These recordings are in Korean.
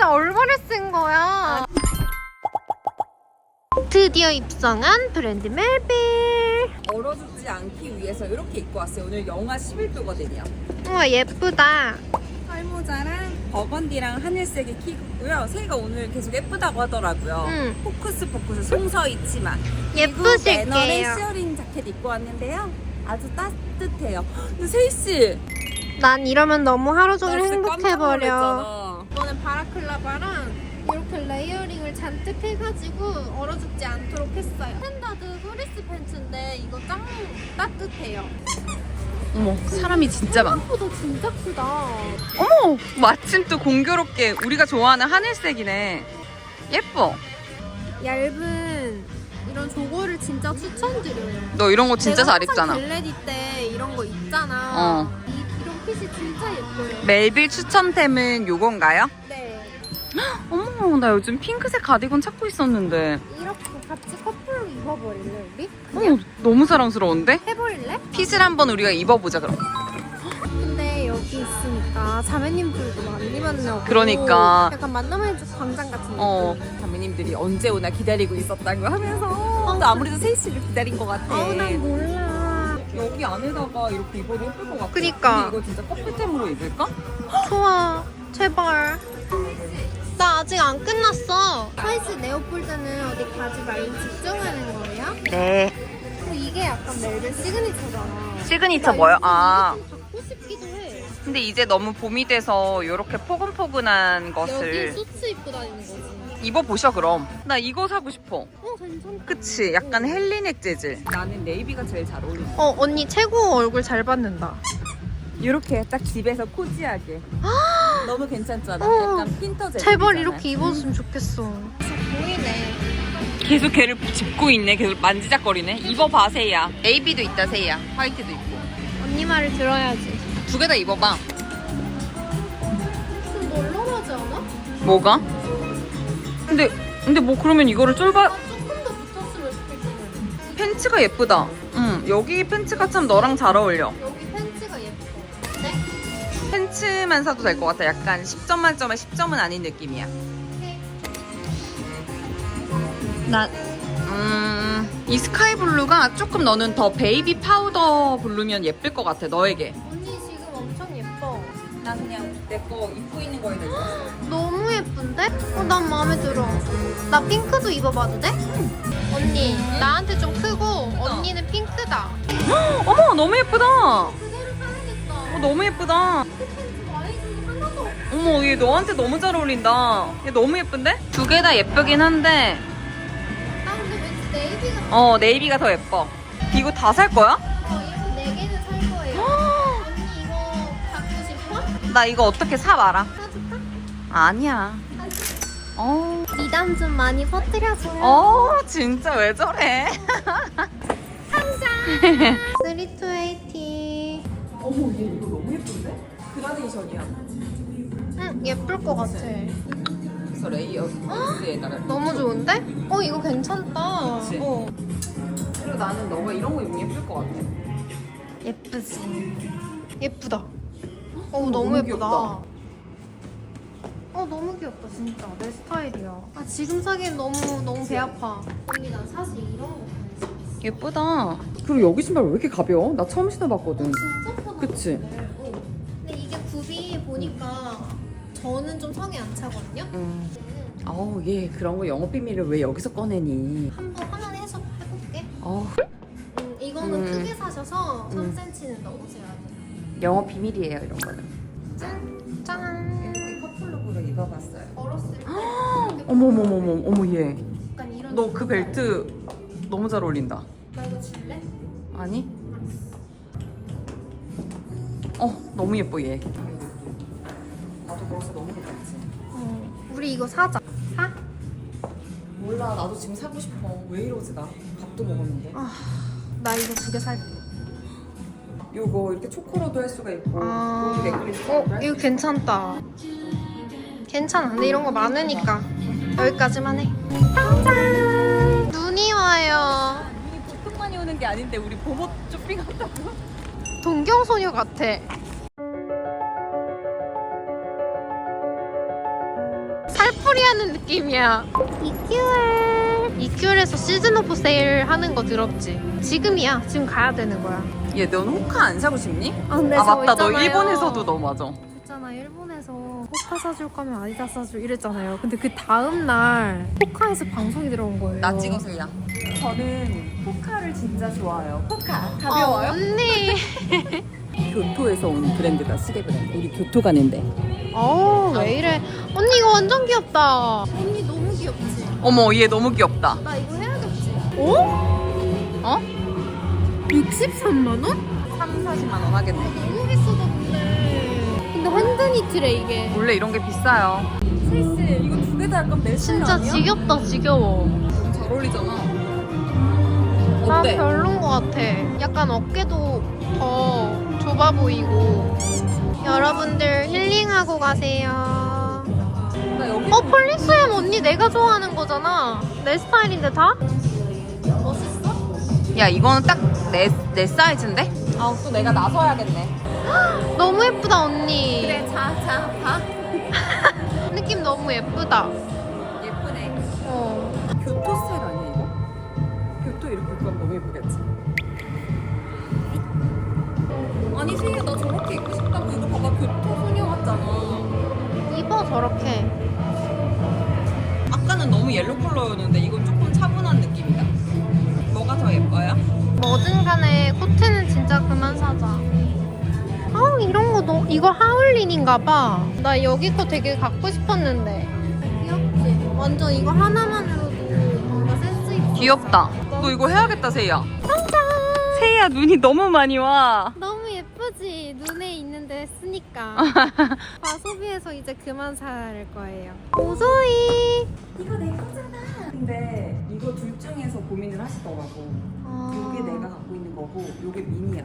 진짜 얼마를 쓴 거야? 드디어 입성한 브랜드 멜빌. 얼어 죽지 않기 위해서 이렇게 입고 왔어요. 오늘 영하 11도거든요. 우와 예쁘다. 털모자랑 버건디랑 하늘색의 킥고요. 새가 오늘 계속 예쁘다고 하더라고요. 응. 포크스 포크스 송서 있지만 매너의 예쁘실게요. 시어링 자켓 입고 왔는데요. 아주 따뜻해요. 근데 세희 씨, 난 이러면 너무 하루 종일 나 진짜 깜짝 행복해버려. 놀랐잖아. 바라클라바랑 이렇게 레이어링을 잔뜩 해가지고 얼어 죽지 않도록 했어요. 스탠다드 프리스 팬츠인데 이거 짱 따뜻해요. 어머, 사람이 진짜 많아. 생각보다 진짜 크다. 어머, 마침 또 공교롭게 우리가 좋아하는 하늘색이네. 예뻐. 얇은 이런 조거를 진짜 추천드려요. 너 이런 거 진짜 잘 입잖아. 겟레디 때 이런 거 입잖아. 어. 이, 이런 핏이 진짜 예뻐요. 멜빌 추천템은 요건가요? 네. 어머, 나 요즘 핑크색 가디건 찾고 있었는데. 이렇게 같이 커플로 입어버릴래 우리? 어머, 너무 사랑스러운데? 해버릴래? 핏을 한번 우리가 입어보자 그럼. 근데 여기 있으니까 자매님들도 많이 만나고 그러니까. 약간 만나면 좀 광장 같은 느낌 어, 자매님들이 언제 오나 기다리고 있었다고 하면서 또 아무래도 세희 씨를 기다린 것 같아. 아우 난 몰라 여기 안에다가 이렇게 입어도 예쁠 것 같아. 그니까. 근데 이거 진짜 커플템으로 입을까? 좋아 제발 나 아직 안 끝났어 사이즈 네오폴드는 어디 가지 말고 집중하는 거예요? 네. 그리고 이게 약간 멜빈 시그니처잖아 시그니처 나 뭐요? 이거 아. 좀 갖고 싶기도 해 근데 이제 너무 봄이 돼서 이렇게 포근포근한 여기 것을 수트 입고 다니는 거지 입어보셔 그럼. 나 이거 사고 싶어. 어 괜찮다 그치? 약간 헬리넥 재질. 나는 네이비가 제일 잘 어울린다. 어 언니 최고 얼굴 잘 받는다 이렇게 딱 집에서 코지하게. 너무 괜찮잖아. 어. 약간 핀터 재질. 제발 이렇게 입었으면 좋겠어 보이네 계속 걔를 짚고 있네. 계속 만지작거리네. 입어봐 세이야. 네이비도 있다 세이야. 화이트도 있고. 언니 말을 들어야지 두 개 다 입어봐. 좀 널널하지 않아? 뭐가? 근데 근데 뭐 그러면 이거를 쫄바 조금 더 붙었으면 좋겠어 팬츠가 예쁘다. 응 여기 팬츠가 참 너랑 잘 어울려. 팬츠만 사도 될 것 같아. 약간 10점 만점에 10점은 아닌 느낌이야. 나, 음, 이 스카이 블루가 조금 너는 더 베이비 파우더 블루면 예쁠 것 같아, 너에게. 언니 지금 엄청 예뻐 나 그냥 내 거 입고 있는 거에 대해서. 너무 예쁜데? 어, 난 마음에 들어. 나 핑크도 입어봐도 돼? 언니, 나한테 좀 크고 언니는 핑크다. 어머, 너무 예쁘다. 어, 너무 예쁘다. 어머, 얘 너한테 너무 잘 어울린다. 얘 너무 예쁜데? 두 개 다 예쁘긴 한데, 나 근데 왠지 네이비가 어, 네이비가 더 예뻐. 이거 다 살 거야? 어, 이렇게 네 개는 살 거예요. 언니 이거 갖고 싶어? 나 이거 어떻게 사 말아? 사줄까? 아니야. 어. 미담 좀 많이 퍼뜨려줘요. 어, 진짜 왜 저래? 상장! 3280. 어머, 얘 이거 너무 예쁜데? 그라데이션이야. 응, 예쁠 것 같아. 그래서 레이어. 너무 좋은데? 어, 이거 괜찮다. 그치? 어. 그리고 나는 너가 이런 거 입으면 예쁠 것 같아. 예쁘지. 예쁘다. 어, 너무 너무, 예쁘다. 귀엽다. 어, 너무 귀엽다, 진짜. 내 스타일이야. 아, 지금 사기엔 너무, 너무 배 아파. 언니, 난 사실 이런 거. 예쁘다. 그리고 여기 신발 왜 이렇게 가벼워? 나 처음 신어봤거든. 진짜. 그치? 어. 근데 이게 굽이 보니까 저는 좀 성에 안 차거든요? 음. 어우, 얘 그런 거 영업 비밀을 왜 여기서 꺼내니? 한번 하나 해서 해볼게. 어우, 음, 이거는 음. 크게 사셔서 음. 3cm는 넣으셔야 돼요. 영업 비밀이에요, 이런 거는. 짠! 짠! 이렇게 커플룩으로 입어봤어요. 걸었을 때 어머머머머, 어머 얘. 약간 이런 너그 벨트 너무 잘 어울린다. 나 이거 줄래? 아니? 어, 너무 예뻐 얘. 나도 벌써 너무 괜찮지. 어. 우리 이거 사자. 사? 몰라, 나도 지금 사고 싶어. 왜 이러지 나? 밥도 먹었는데. 아, 나 이거 두 개 살게. 요거 이렇게 초코로도 할 수가 있고, 아, 여기 넥클리스. 어, 이거 괜찮다. 괜찮아. 근데 이런 거 많으니까 여기까지만 해. 짠! 눈이 와요. 눈이 보통 많이 오는 게 아닌데 우리 봄옷 쇼핑한다고? 동경소녀 같아. 팔풀이 하는 느낌이야. EQR. EQR에서 시즌 오프 세일 하는 거 들었지? 지금이야. 지금 가야 되는 거야. 얘, 넌 호카 안 사고 싶니? 아, 근데 아, 저 맞다. 너 있잖아요. 일본에서도 너 맞아. 있잖아 일본에서 호카 사줄 거면 아디다스 사줄 이랬잖아요. 근데 그 다음 날 호카에서 방송이 들어온 거예요. 나 찍어서야. 저는 호카를 진짜 좋아해요. 호카 어, 언니. 교토에서 온 브랜드다 시계 브랜드. 우리 교토 가는데. 어, 왜 이래? 언니 이거 완전 귀엽다. 언니 너무 귀엽지? 어머 얘 너무 귀엽다. 나 이거 해야겠지? 어? 어? 63만 원? 3, 40만 원 하겠네. 핸드니트래 이게. 원래 이런 게 비싸요. 슬슬 이거 두 개 다 약간 내 진짜 지겹다 지겨워. 잘 어울리잖아. 난 어때? 별론 것 같아. 약간 어깨도 더 좁아 보이고. 여러분들 힐링하고 가세요. 나 여기 어 폴리스엠 언니 내가 좋아하는 거잖아. 내 스타일인데 다? 멋있어? 야 이거는 딱 내 내 사이즈인데? 아 또 내가 나서야겠네. 너무 예쁘다 언니. 자자 봐. 느낌 너무 예쁘다. 예쁘네. 어. 교토 스타일 아니야 이거? 교토 이렇게 입고 하면 너무 예쁘겠지? 아니 세희야 나 저렇게 입고 싶다고 이거 봐봐 교토 소녀 같잖아. 입어 저렇게. 아까는 너무 옐로 컬러였는데 이건 조금 차분한 느낌이다. 뭐가 더 예뻐요? 뭐든 간에 코트는 진짜 그만 사자. 아 이런 거 너, 이거 하울린인가 봐. 나 여기 거 되게 갖고 싶었는데. 귀엽지? 완전 이거 하나만으로도 뭔가 센스 있어. 귀엽다. 너 이거 해야겠다 세희야. 세희야 눈이 너무 많이 와. 너무 예쁘지? 눈에 있는데 쓰니까. 과소비해서 이제 그만 살 거예요. 오소이. 이거 내 거잖아. 근데 이거 둘 중에서 고민을 하시더라고. 어, 요게 내가 갖고 있는 거고 요게 미니야.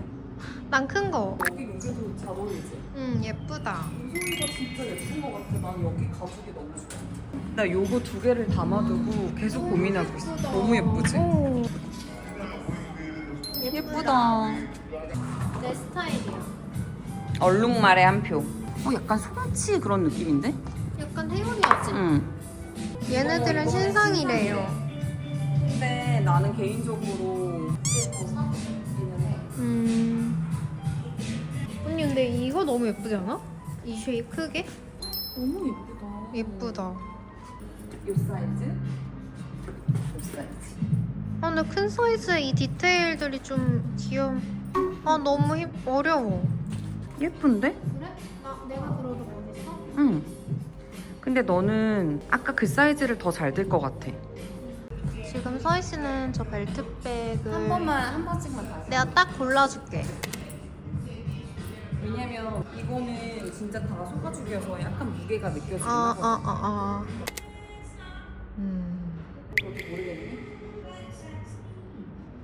난 큰 거. 여기 요게도 잘 어울리지? 응 예쁘다. 소리가 진짜 예쁜 것 같아. 난 여기 가죽이 너무 좋아. 나 요거 두 개를 담아두고 계속 고민하고 있어. 너무 예쁘지? 오. 예쁘다. 내 스타일이야. 얼룩말의 한 표. 어, 약간 소치 그런 느낌인데? 약간 태연이었지? 응. 얘네들은 신상이래요. 근데 나는 개인적으로. 음. 언니 근데 이거 너무 예쁘지 않아? 이 쉐입 크게? 너무 예쁘다. 예쁘다. 요 사이즈? 요 사이즈. 아 근데 큰 사이즈의 이 디테일들이 좀 귀여워. 아 너무 힘 어려워. 예쁜데? 그래? 나 내가 들어도 멋있어? 응. 근데 너는 아까 그 사이즈를 더잘들것 같아. 지금 서희 씨는 저 벨트백을 한 번만 한 번씩만 다. 내가 딱 골라줄게. 왜냐면 이거는 진짜 다 소가죽이어서 약간 무게가 느껴지긴 아, 하거든. 아, 아, 아. 음. 모르겠니?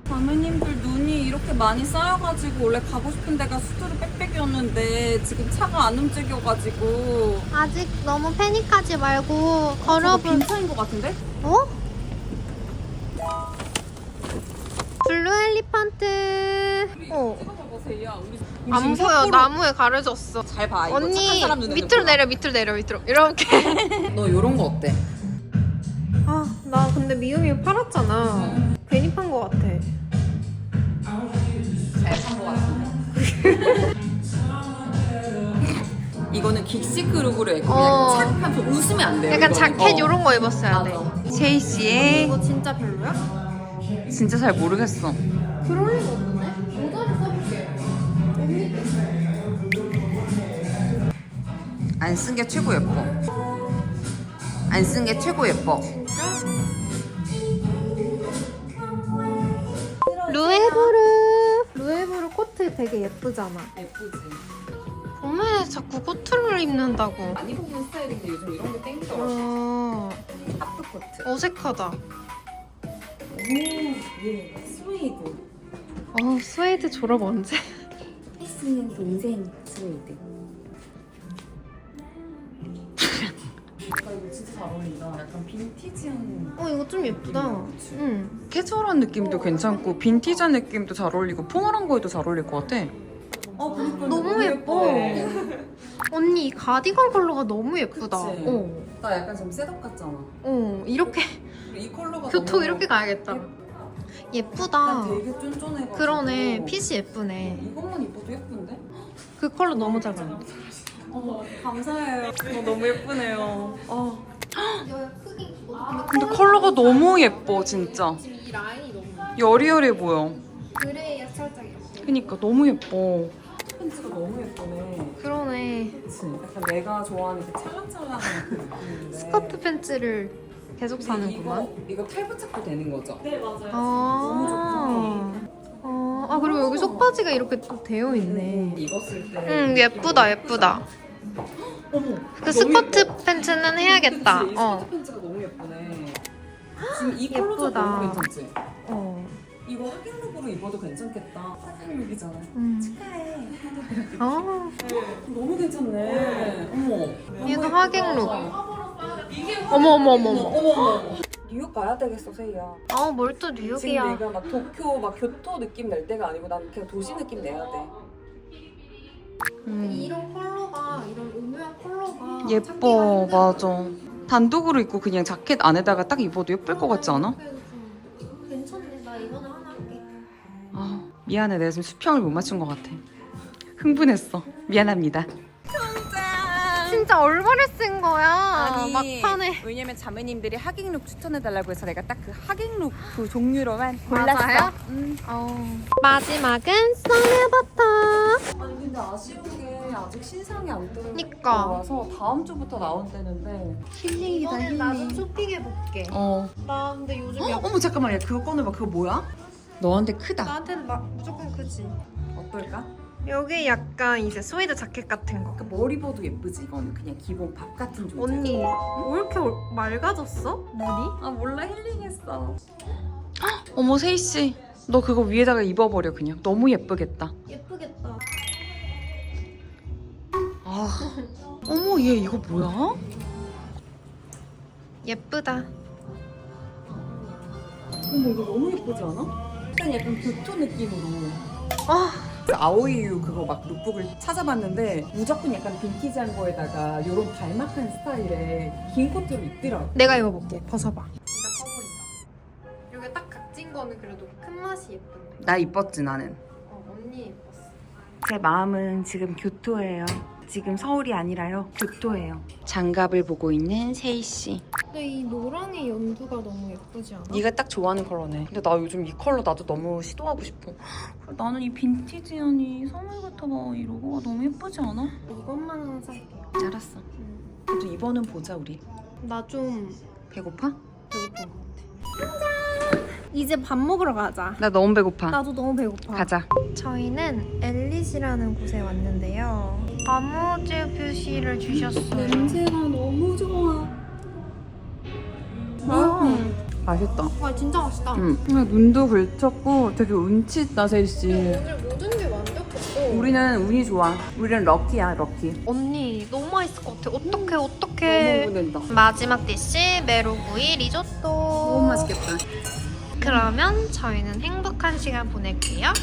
자매님들 눈이 이렇게 많이 쌓여가지고 원래 가고 싶은 데가 수두루 빽빽이었는데 지금 차가 안 움직여가지고 아직 너무 패닉하지 말고 걸어볼. 빈차인 것 같은데? 어? 블루 엘리펀트. 어. 찍어봐보세요. 우리 안 보여. 나무에 가려졌어. 잘 봐. 이거 착한 언니 사람 밑으로. 내려 밑으로 내려 밑으로 이렇게. 너 이런 거 어때? 아 나 근데 미우미우 팔았잖아. 괜히 판 거 같아. 같은데. 이거는 긱시크 룩으로 했고 어. 그냥 착 하면서 웃으면 안 돼요. 약간 이거는. 자켓 어. 요런 거 입었어야 돼. 셰이 씨의 이거 진짜 별로야? 진짜 잘 모르겠어. 그럴 리가 없는데? 모자를 써볼게. 안쓴 게 최고 예뻐. 안 쓴 게 최고 예뻐. 루에 코트 되게 예쁘잖아. 예쁘지. 봄에 자꾸 코트를 입는다고. 많이 보는 스타일인데 요즘 이런 게 땡겨. 어, 하프 코트. 어색하다. 오, 예. 스웨이드. 어, 스웨이드 졸업 언제? 혜씨는 동생 스웨이드. 나 이거 진짜 잘 어울린다. 약간 빈티지한. 어, 이거 좀 예쁘다. 응. 캐주얼한 느낌도 괜찮고 빈티지한 느낌도 잘 어울리고 포멀한 거에도 잘 어울릴 것 같아. 어, 너무 예뻐. 언니 아니 이 가디건 컬러가 너무 예쁘다. 그치? 어. 나 약간 좀 셋업 같잖아. 어 이렇게 이 컬러가 교토 너무 이렇게 가야겠다. 예쁘다. 약간 되게 쫀쫀해가지고. 그러네 핏이 예쁘네. 이것만 입어도 예쁜데? 그 컬러 너무 잘 맞아. 어, 감사해요. 어, 너무 예쁘네요. 어. 근데 컬러가 너무 예뻐, 진짜. 지금 이 라인이 너무 여리여리해 보여. 그레이에 살짝 이렇게. 그니까 너무 예뻐. 팬츠가 너무 예쁘네. 그러네. 그치? 약간 내가 좋아하는 그 찰랑찰랑한 그 느낌인데. 스커트 팬츠를 계속 근데 사는구만. 이거, 이거 탈 부착도 되는 거죠? 네, 맞아요. 아. 속바지가 이렇게 또 되어 있네. 입었을 때. 응 예쁘다 예쁘다. 어머. 그 스커트. 팬츠는 해야겠다. 그치? 이 어. 스커트 팬츠가 너무 예쁘네. 지금 이 컬러도 예쁘다. 너무 괜찮지? 어. 이거 하객룩으로 입어도 괜찮겠다. 하객룩이잖아. 음. 어. 너무 괜찮네. 어머. 얘도 너무 하객룩. 예쁘다. 어머 어머 어머 어머. 어머 어머. 뉴욕 가야 되겠어, 세이야. 아 뭘 또 지금 뉴욕이야. 내가 막 도쿄, 막 교토 느낌 낼 때가 아니고 난 그냥 도시 느낌 내야 돼. 음. 이런 컬러가 이런 오묘한 컬러가 예뻐, 맞아. 단독으로 입고 그냥 자켓 안에다가 딱 입어도 예쁠 것 같지 않아? 괜찮네. 나 이번에 하나 할게. 아, 미안해. 내가 지금 수평을 못 맞춘 것 같아. 흥분했어. 미안합니다. 진짜 얼마를 쓴 거야? 막판에. 왜냐면 자매님들이 하객룩 추천해달라고 해서 내가 딱 그 하객룩 그 종류로만 맞아요? 음. 어. 마지막은 썬에버터. 아니 근데 아쉬운 게 아직 신상이 안 그니까. 들어와서 다음 주부터 나온다는데 힐링이다 이번엔 나도 쇼핑해 볼게. 어. 나 근데 요즘 어? 약 어머 잠깐만 야 그거 꺼내봐 그거 뭐야? 너한테 크다 나한테는 막 무조건 크지. 어떨까? 여기 약간 이제 스웨이드 자켓 같은 거. 그 머리 봐도 예쁘지 이거는 그냥 기본 밥 같은 존재 언니 왜 이렇게 얼- 맑아졌어? 물이? 아 몰라 힐링했어 어머 세이 씨 너 그거 위에다가 입어버려 그냥 너무 예쁘겠다 예쁘겠다. 아 어머 얘 이거 뭐야? 예쁘다. 어머 이거 너무 예쁘지 않아? 약간 약간 교토 느낌으로 아 그 아오이유 그거 막 룩북을 찾아봤는데 무조건 약간 빈티지한 거에다가 이런 발막한 스타일의 긴 코트로 입더라고 내가 입어볼게. 벗어봐. 진짜 커 보인다. 여기 딱 각진 거는 그래도 큰 맛이 예쁜데. 나 이뻤지 나는 어 언니 예뻤어. 제 마음은 지금 교토예요. 지금 서울이 아니라요. 교토예요. 장갑을 보고 있는 세희 씨. 근데 이 노랑의 연두가 너무 예쁘지 않아? 네가 딱 좋아하는 컬러네. 근데 나 요즘 이 컬러 나도 너무 시도하고 싶어. 나는 이 빈티지한 이 선물 같아 봐 이 로고가 너무 예쁘지 않아? 이것만 하나 살게. 알았어. 그래도 이번은 보자 우리. 나좀 배고파? 배고픈 것 같아. 이제 밥 먹으러 가자. 나 너무 배고파. 나도 너무 배고파. 가자. 저희는 엘리시라는 곳에 왔는데요. 아무즈 뷰시를 주셨어요. 냄새가 너무 좋아. 음. 맛있다. 와 진짜 맛있다. 응. 눈도 긁혔고 되게 운치 있다 세희 씨. 오늘 모든 게 완벽했어. 우리는 운이 좋아. 우리는 럭키야 럭키. 언니 너무 맛있을 것 같아. 어떡해 너무 어떡해. 운된다. 마지막 디시 메로구이 리조또. 너무 맛있겠다. 그러면 저희는 행복한 시간 보낼게요.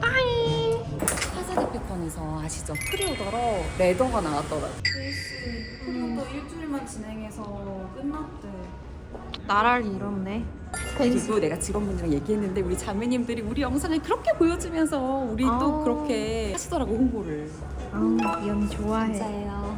빠이. 카자디피컨에서 아시죠? 프리오더로 레더가 나왔더라고. 프리오더 일주일만 진행해서 끝났대. 나라를 잃었네. 그리고 내가 직원분이랑 얘기했는데 우리 자매님들이 우리 영상을 그렇게 보여주면서 우리 또 아. 그렇게 하시더라고 홍보를. 아, 이 언니 좋아해. 진짜예요.